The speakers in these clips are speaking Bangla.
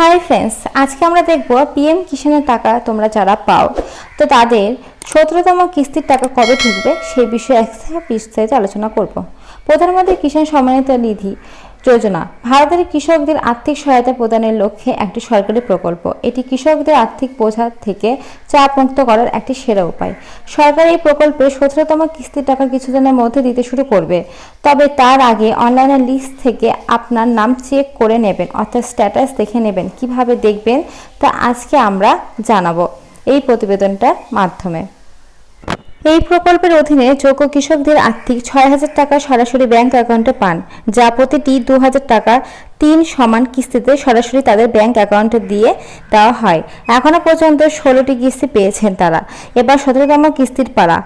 হাই ফ্রেন্ডস আজকে আমরা দেখব পিএম কিষাণের টাকা তোমরা যারা পাও। তো তাদের সতেরোতম কিস্তির টাকা কবে ঢুকবে, সেই বিষয়ে একসাথে বিস্তারিত আলোচনা করব। প্রধানমন্ত্রী কিষাণ সম্মানিত নিধি যোজনা। ভারতের কৃষকদের আর্থিক সহায়তা প্রদানের লক্ষ্যে একটি সরকারি প্রকল্প। এটি কৃষকদের আর্থিক বোঝা থেকে চাপ মুক্ত করার একটি সেরা উপায়। সরকার এই প্রকল্পে সতেরোতম কিস্তির টাকা কিছুদিনের মধ্যে দিতে শুরু করবে। তবে তার আগে অনলাইনে লিস্ট থেকে আপনার নাম চেক করে নেবেন, অর্থাৎ স্ট্যাটাস দেখে নেবেন, কীভাবে দেখবেন তা আজকে আমরা জানাব এই প্রতিবেদনটার মাধ্যমে। এই প্রকল্পের অধীনে যোগ্য কৃষকদের আর্থিক ছয় হাজার টাকা সরাসরি ব্যাংক অ্যাকাউন্টে পান, যা প্রতিটি দু হাজার টাকা তিন সমান কিস্তিতে সরাসরি তাদের ব্যাংক অ্যাকাউন্টে দিয়ে দেওয়া হয়। এখনও পর্যন্ত ষোলোটি কিস্তি পেয়েছেন তারা। এবার সতেরোতম কিস্তির পাড়া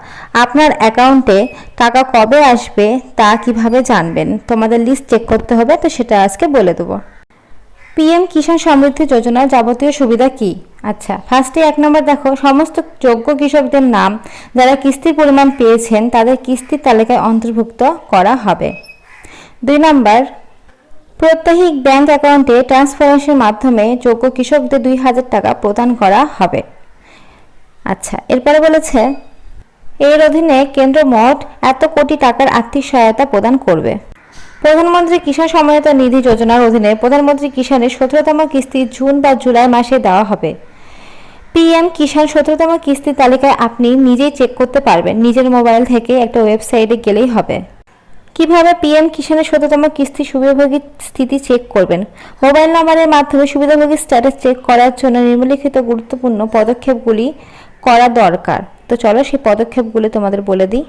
আপনার অ্যাকাউন্টে টাকা কবে আসবে তা কীভাবে জানবেন? তোমাদের লিস্ট চেক করতে হবে, তো সেটা আজকে বলে দেবো। পিএম কিষাণ সমৃদ্ধি যোজনার যাবতীয় সুবিধা কি? আচ্ছা ফার্স্টে এক নম্বর দেখো, সমস্ত যোগ্য কৃষকদের নাম যারা কিস্তির পরিমাণ পেয়েছেন তাদের কিস্তির তালিকায় অন্তর্ভুক্ত করা হবে। দুই নম্বর প্রত্যাহিক ব্যাংক অ্যাকাউন্টে ট্রান্সফারেন্সের মাধ্যমে যোগ্য কৃষকদের দুই হাজার টাকা প্রদান করা হবে। আচ্ছা এরপরে বলেছে, এর অধীনে কেন্দ্র মোট এত কোটি টাকার আর্থিক সহায়তা প্রদান করবে। প্রধানমন্ত্রী কিষাণ সহায়তা নিধি যোজনার অধীনে প্রধানমন্ত্রী কিষাণের সতেরোতম কিস্তি জুন বা জুলাই মাসে দেওয়া হবে। পিএম কিষাণ সতেরোতম কিস্তির তালিকায় আপনি নিজেই চেক করতে পারবেন। নিজের মোবাইল থেকে একটা ওয়েবসাইটে গেলেই হবে। কীভাবে পিএম কিষাণের সতেরোতম কিস্তি সুবিধাভোগী স্থিতি চেক করবেন? মোবাইল নাম্বারের মাধ্যমে সুবিধাভোগীর স্ট্যাটাস চেক করার জন্য নিম্নলিখিত গুরুত্বপূর্ণ পদক্ষেপগুলি করা দরকার। তো চলো সেই পদক্ষেপগুলি তোমাদের বলে দিই।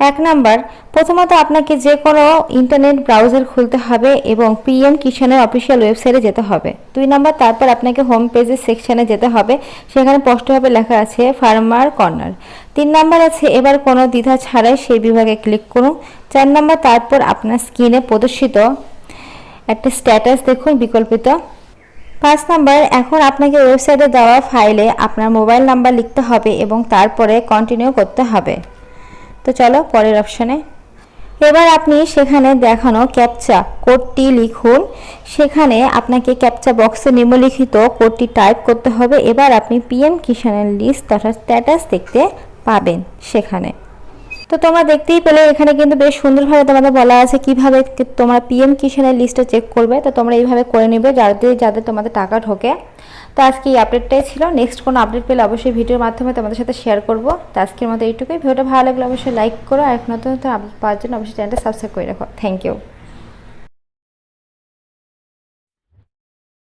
এক নাম্বার, প্রথমত আপনাকে যে কোনো ইন্টারনেট ব্রাউজার খুলতে হবে এবং পিএম কিষানের অফিসিয়াল ওয়েবসাইটে যেতে হবে। দুই নাম্বার, তারপর আপনাকে হোম পেজের সেকশানে যেতে হবে, সেখানে স্পষ্টভাবে লেখা আছে ফার্মার কর্নার তিন নাম্বার আছে, এবার কোনো দ্বিধা ছাড়াই সেই বিভাগে ক্লিক করুন। চার নাম্বার, তারপর আপনার স্ক্রিনে প্রদর্শিত একটা স্ট্যাটাস দেখুন বিকল্পিত। পাঁচ নাম্বার, এখন আপনাকে ওয়েবসাইটে দেওয়া ফাইলে আপনার মোবাইল নাম্বার লিখতে হবে এবং তারপরে কন্টিনিউ করতে হবে। তো চলো পরের অপশানে এবার আপনি সেখানে দেখানো ক্যাপচা কোডটি লিখুন। সেখানে আপনাকে ক্যাপচা বক্সে নিম্নলিখিত কোডটি টাইপ করতে হবে। এবার আপনি পিএম কিষানের লিস্ট তথা স্ট্যাটাস দেখতে পাবেন সেখানে। তো তোমরা দেখতেই পেলে, এখানে কিন্তু বেশ সুন্দরভাবে তোমাদের বলা আছে কীভাবে তোমরা পিএম কিষানের লিস্টটা চেক করবে। তো তোমরা এইভাবে করে নেবে যাদের যাদের তোমাদের টাকা ঢোকে। তো আজকে এই আপডেটটাই ছিল। নেক্সট কোনো আপডেট পেলে অবশ্যই ভিডিওর মাধ্যমে তোমাদের সাথে শেয়ার করব। তো আজকের মতো এইটুকুই। ভিডিওটা ভালো লাগলে অবশ্যই লাইক করো। আর নতুন নতুন আপডেট পাওয়ার জন্য অবশ্যই চ্যানেলটা সাবস্ক্রাইব করে রাখো। Thank you